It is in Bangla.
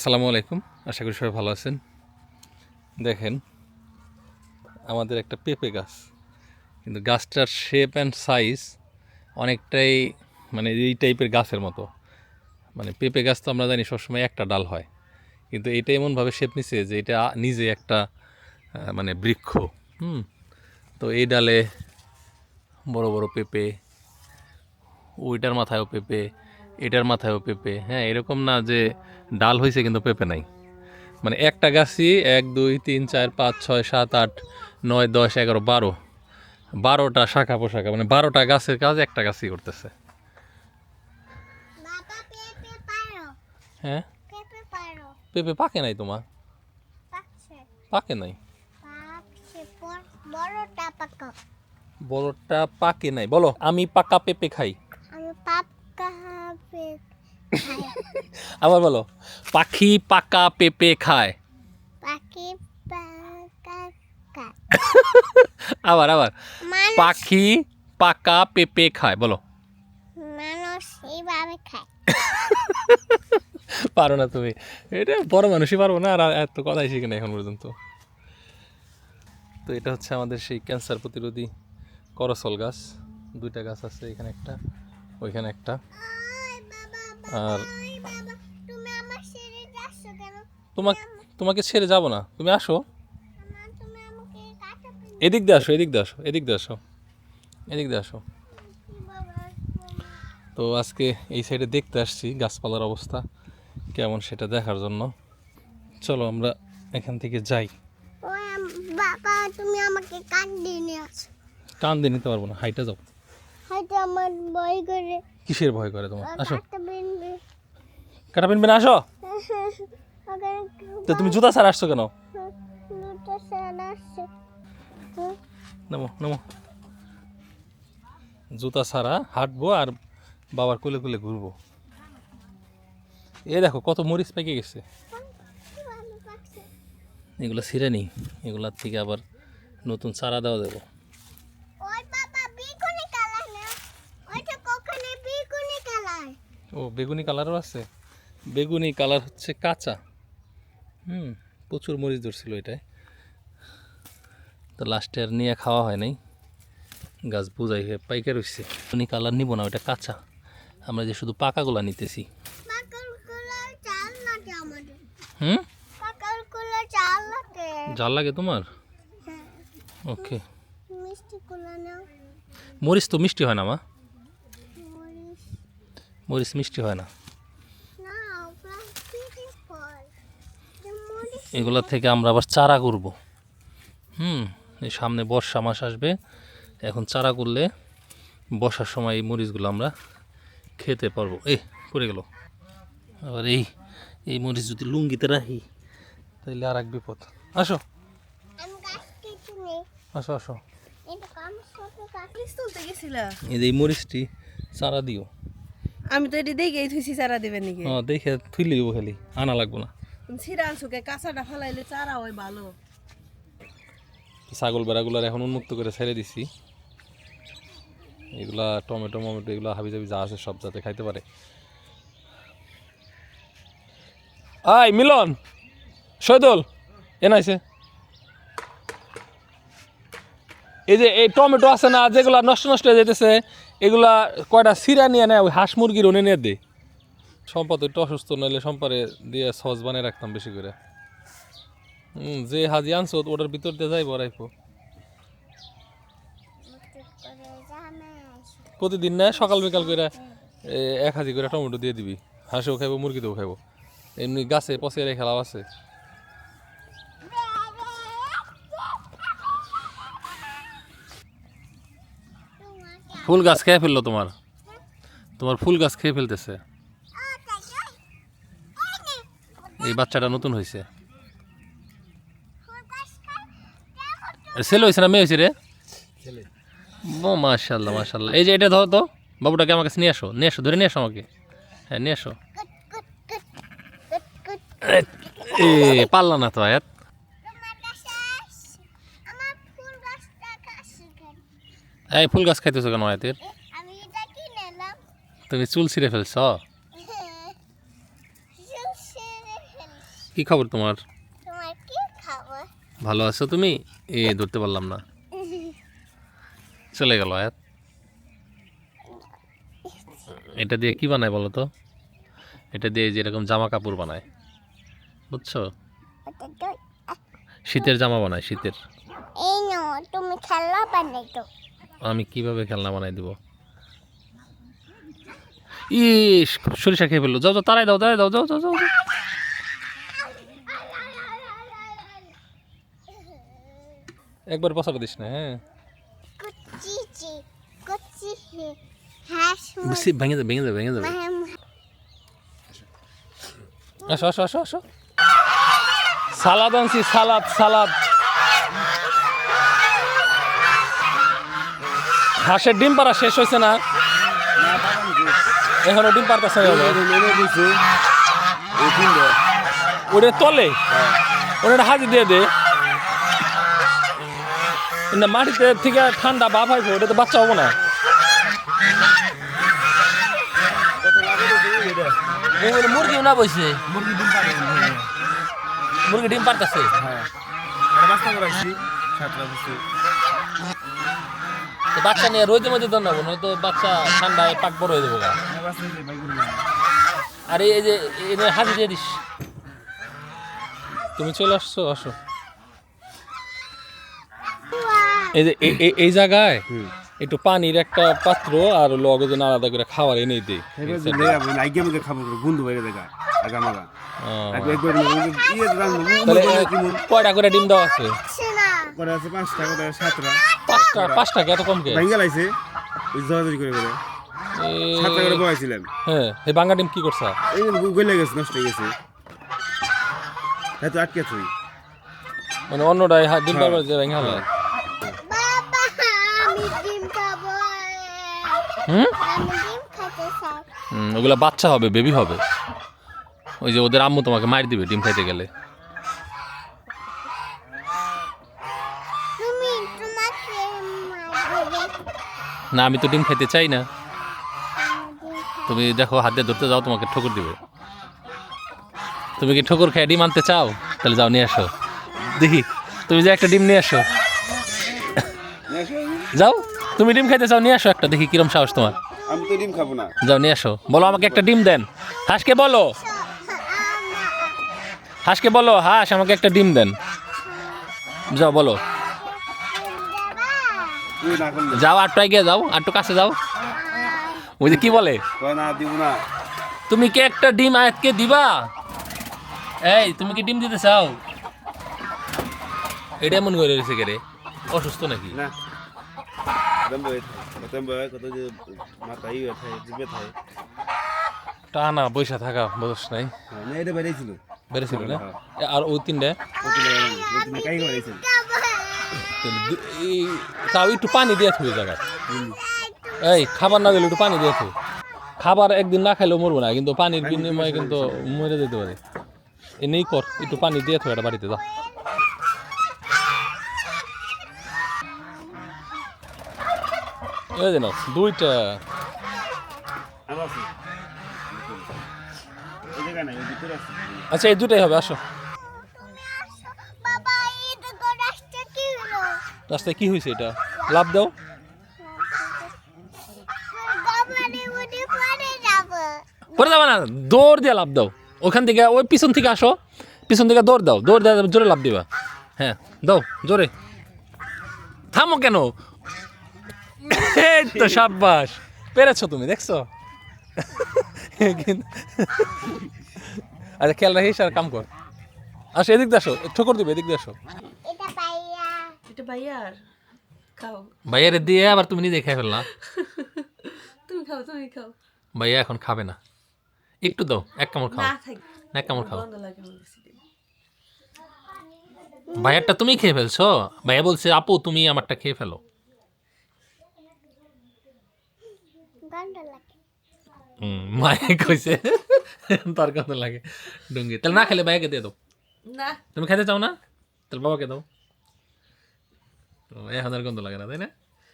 আসসালামু আলাইকুম। আশা করি সবাই ভালো আছেন। দেখেন, আমাদের একটা পেঁপে গাছ। কিন্তু গাছটার শেপ অ্যান্ড সাইজ অনেকটাই মানে এই টাইপের গাছের মতো। মানে পেঁপে গাছ তো আমরা জানি সবসময় একটা ডাল হয়। কিন্তু এটা এমনভাবে শেপ নিছে যে এটা নিজে একটা মানে বৃক্ষ। হুম? তো এই ডালে বড় বড় পেঁপে, ওইটার মাথায়ও পেঁপে, এটার মাথায়ও পেঁপে। হ্যাঁ এরকম না যে ডাল হয়েছে কিন্তু পেঁপে নাই। মানে একটা গাছই এক দুই তিন চার পাঁচ ছয় সাত আট নয় দশ এগারো বারো। বারোটা শাখা পোশাখা মানে বারোটা গাছের কাজ একটা গাছই করতেছে। হ্যাঁ? পেঁপে পাকে নাই তোমার? পাকে নাই? বড়টা পাকে নাই। বলো আমি পাকা পেঁপে খাই। আবার বলো পাখি পাকা পেঁপে খায়। পাখি আবার আবার। পাখি পাকা পেঁপে খায় বলো। মানুষ এইভাবে খায়। পারো না তুমি। এটা বড় মানুষই পারব না আর এত কথাই শিখে না এখন পর্যন্ত। তো এটা হচ্ছে আমাদের সেই ক্যান্সার প্রতিরোধী করসল গাছ। দুইটা গাছ আছে এখানে একটা ওইখানে একটা। আর তোমাকে তোমাকে ছেড়ে যাব না। তুমি আসো। এদিক দিয়ে আসো এদিক দিয়ে আসো এদিক দিয়ে আসো। এদিক দিয়ে আসো। তো আজকে এই সাইডে দেখতে আসছি গাছপালার অবস্থা কেমন সেটা দেখার জন্য। চলো আমরা এখান থেকে যাই। বাবা তুমি আমাকে কান দিয়ে নিয়ে টান দিয়ে নিতে পারব না হাইটা যাও। হয়তো আমার বই করে। কিসের ভয় করে তোমার? আসো। কাটা পেনবে না আসো। তো তুমি জুতা ছাড়া আসছো কেন? স্যার নামো নামো। জুতা ছাড়া হাঁটবো আর বাবার কোলে কোলে ঘুরবো। এ দেখো কত মরিচ পেকে গেছে। এগুলো ছিঁড়ে নি এগুলার থেকে আবার নতুন চারা দেওয়া দেবো ওই বাবা বেগুনি কালার না ওইটা কখনো বেগুনি কালার ও বেগুনি কালারও আছে? বেগুনি কালার হচ্ছে কাঁচা। হুম প্রচুর মরিচ ধরছিল এটায়। তো লাস্টে আর নিয়ে খাওয়া হয় নাই। গাছ বোঝাই হয়ে পাইকার হচ্ছে বেগুনি কালার নিব না ওটা কাঁচা। আমরা যে শুধু পাকাগুলা নিতেছি। হুম? জাল লাগে। তোমার? হ্যাঁ। ওকে মরিচ তো মিষ্টি হয় না মা? মরিচ মিষ্টি হয় না। এগুলোর থেকে আমরা আবার চারা করব। হুম এই সামনে বর্ষা মাস আসবে। এখন চারা করলে বর্ষার সময় এই মরিচগুলো আমরা খেতে পারব। এ পড়ে গেল। আবার এই এই মরিচ যদি লুঙ্গিতে রাখি তাহলে আর এক বিপদ। আসো। আসো আসো। এই মরিচটি চারা দিও। আমি তো এটি দেখেই থুইছি চারা দেবেন নাকি? হ্যাঁ দেখে থুই দিব খালি আনা লাগবো না। ছিঁড়া আনছুকে কাঁচাটা ফেলাইলে চারা হয় ভালো। ছাগল বেড়াগুলার এখন উন্মুক্ত করে ছেড়ে দিছি। এগুলা টমেটো মমেটো এগুলা হাবি জাবি যা আছে সব যাতে খাইতে পারে। আই মিলন! সৈদল এ এই যে এই টমেটো আছে না, যেগুলা নষ্ট নষ্ট হয়ে যেতেছে এগুলা কয়টা সিরা নিয়ে নেয়, ওই হাঁস মুরগির ওনে নিয়ে দে। সম্পদ একটু অসুস্থ, নইলে সম্পারে দিয়ে সস বানিয়ে রাখতাম বেশি করে। হুম, যে হাজি আনছো, ওটার ভিতর দিয়ে যাইব করে প্রতিদিন না, সকাল বিকাল করে এক হাজি করে টমেটো দিয়ে দিবি। হাঁসেও খাইবো, মুরগিতেও খাইবো। এমনি গাছে পচে রেখে লাভ আছে। ফুল গাছ খেয়ে ফেলল তোমার তোমার ফুল গাছ খেয়ে ফেলতেছে এই বাচ্চাটা নতুন হয়েছে ছেলে হয়েছে না মেয়ে হয়েছে রে ও মাশাল্লাহ মাশাল্লাহ এই যে এটা ধরো তো বাবুটাকে আমার কাছে নিয়ে আসো নিয়ে আসো ধরে নিয়ে আসো আমাকে হ্যাঁ নিয়ে আসো এ পারলা না তো আয়াত তোমার কাছে আসছি। আমার ফুল গাছটা কাছে কেন এই ফুল গাছ খাইতেছো কেন নিলাম তুমি চুল ছিঁড়ে ফেলছ। কি খবর তোমার? ভালো আছো তুমি? এ ধরতে পারলাম না। চলে গেল আয়াত। এটা দিয়ে কি বানায় বলো তো? এটা দিয়ে যেরকম জামা কাপড় বানায়। বুঝছ? শীতের জামা বানায় শীতের। এই তুমি খেলা বানাই তো আমি কীভাবে খেলনা বানাই দিব? ইস সরিষা খেয়ে ফেলল। যাও যাও তারাই দাও তারাই দাও যাও যাও যাও। একবার পছন্দ দিস না হ্যাঁ। ভেঙে যাবে ভেঙে যাবে ভেঙে যাবে মাম আসো আসো আসো আসো। সালাদ আনছি সালাদ সালাদ। হাঁসের ডিম পাড়া শেষ হয়েছে না? এখনও ডিম পারতেছে ওটা তলে? ওটা হাজি দিয়ে দে। না মাটিতে থেকে ঠান্ডা বাপ হয় ওটা তো বাচ্চা হব না। মুরগিও না বইছে? মুরগি ডিম পারতেছে তো বাচ্চা নিয়ে রোদের মধ্যে দর নেব নয়তো বাচ্চা ঠান্ডায় পাক বড় হয়ে যাব আর এই যে হাজি দিয়ে দিস তুমি চলে আসছো আসো এই যে এই জায়গায় একটু পানির একটা পাত্র আর লগে যেন আলাদা করে খাবার এনে দিই কয়টা করে ডিম দেওয়া আছে শোনা পাঁচটা পাঁচটা কে এত কম কে এ, হ্যাঁ এই বাঙ্গা ডিম কি করছা? মানে অন্যটাই হা- ডিম পারবার যে ভেঙে হালায় বাবা আমি ডিম খাব। হুম? আমি ডিম খেতে চাই। হুম, ওগুলা বাচ্চা হবে বেবি হবে। ওই যে ওদের আম্মু তোমাকে মার দিবে ডিম খাইতে গেলে তুমি তোমাকে মারবে না আমি তো ডিম খেতে চাই না। তুমি দেখো হাত দিয়ে ধরতে যাও তোমাকে ঠোকর দিবে। তুমি কি ঠোকর খেয়ে ডিম আনতে চাও? তাহলে যাও নিয়ে আসো। দেখি তুমি যে একটা ডিম নিয়ে আসো। যাও তুমি ডিম খাইতে চাও নিয়ে আসো একটা। দেখি কিরম সাহস তোমার। আমি তো ডিম খাব না। যাও নিয়ে আসো। বলো আমাকে একটা ডিম দেন। হাঁসকে বলো। হাঁসকে বলো হাঁস আমাকে একটা ডিম দেন। যাও বলো। যাও আটটু এগিয়ে যাও আটটু কাছে যাও। ওই যে কি বলে? না দিব না। তুমি কি একটা ডিম আয়াতকে দিবা? এই তুমি কি ডিম দিতে চাও? এটা এমন করে রয়েছে কে রে? অসুস্থ নাকি? না। টানা বৈশা থাকা বস নাই। হ্যাঁ, বেরিয়েছিল। বেড়েছিল না? আর ওই তিনটা কাই বেরিয়েছিল তাহলে দু- এই তাও একটু পানি দিয়ে থুই জায়গায়। এই খাবার না দিলে একটু পানি দিয়ে থু খাবার একদিন না খাইলেও মরবো না কিন্তু পানির বিনিময়ে কিন্তু মরে যেতে পারে। এনেই কর একটু পানি দিয়ে থু এটা বাড়িতে এই যে দুইটা। এই জায়গা নাই ভিতরে আছে। আচ্ছা এই দুটাই হবে আসো। রাস্তায় কি হয়েছে এটা? লাভ দাও। পরে যাবে না, দৌড় দিয়ে লাভ দাও। ওখান থেকে, ওই পিছন থেকে আসো। পিছন থেকে দৌড় দাও, দৌড় দিয়ে জোরে লাভ দিবা। হ্যাঁ দাও, জোরে। থামো কেন? এই তো সাব্বাস। পেরেছ তুমি, দেখছ? আচ্ছা খেয়াল রাখিস আর কাম কর। আসো, এদিক দিয়ে আসো, ঠোকর দিবে, এদিক দিয়ে আসো। এটা ভাইয়ার খাও। ভাইয়ারে দিয়ে আবার তুমি নিজে খেয়ে ফেললা? তুমি খাও তুমি খাও। ভাইয়া এখন খাবে না। একটু দাও এক কামড় খাও। না এক কামড় খাও। ভাইয়ারটা তুমি খেয়ে ফেলছো? ভাইয়া বলছে আপু তুমি আমারটা খেয়ে ফেলো। গন্ধ মায়ে কইছে তার কথা লাগে ডুঙ্গি। তাহলে না খেলে ভাইয়াকে দিয়ে দাও। না। তুমি খেতে চাও না? তাহলে বাবাকে দাও। তো এখন আর গন্ধ লাগে না তাই না